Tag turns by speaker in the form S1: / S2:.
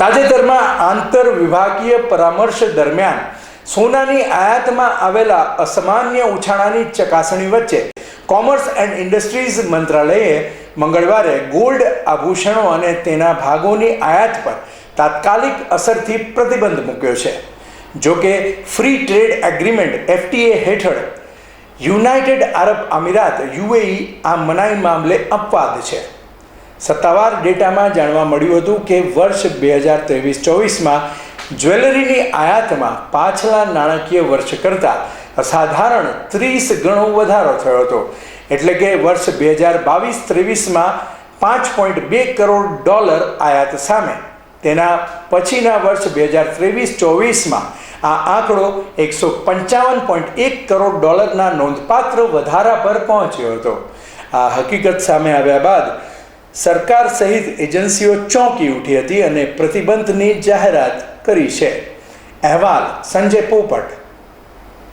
S1: તાજેતરમાં આંતર વિભાગીય પરામર્શ દરમિયાન સોનાની આયાતમાં આવેલા અસામાન્ય ઉછાળાની ચકાસણી વચ્ચે કોમર્સ એન્ડ ઇન્ડસ્ટ્રીઝ મંત્રાલયે મંગળવારે ગોલ્ડ આભૂષણો અને તેના ભાગોની આયાત પર તાત્કાલિક અસરથી પ્રતિબંધ મૂક્યો છે. જો કે ફ્રી ટ્રેડ એગ્રીમેન્ટ એફટીએ હેઠળ યુનાઇટેડ આરબ અમીરાત યુએઈ આ મનાઈ મામલે અપવાદ છે. સત્તાવાર ડેટામાં જાણવા મળ્યું હતું કે વર્ષ બે હજાર ત્રેવીસ ચોવીસમાં જ્વેલરીની આયાતમાં પાછલા નાણાકીય વર્ષ કરતાં અસાધારણ ત્રીસ ગણો વધારો થયો હતો. એટલે કે વર્ષ બે હજાર બાવીસ ત્રેવીસમાં પાંચ પોઈન્ટ બે કરોડ ડોલર આયાત સામે. તેના પછીના વર્ષ બે હજાર ત્રેવીસ ચોવીસમાં આ આંકડો એકસો પંચાવન પોઈન્ટ એક કરોડ ડોલરના નોંધપાત્ર વધારા પર પહોંચ્યો હતો. આ હકીકત સામે આવ્યા બાદ સરકાર સહિત એજન્સીઓ ચોંકી ઉઠી હતી અને પ્રતિબંધની જાહેરાત કરી છે. અહેવાલ સંજય પોપટ.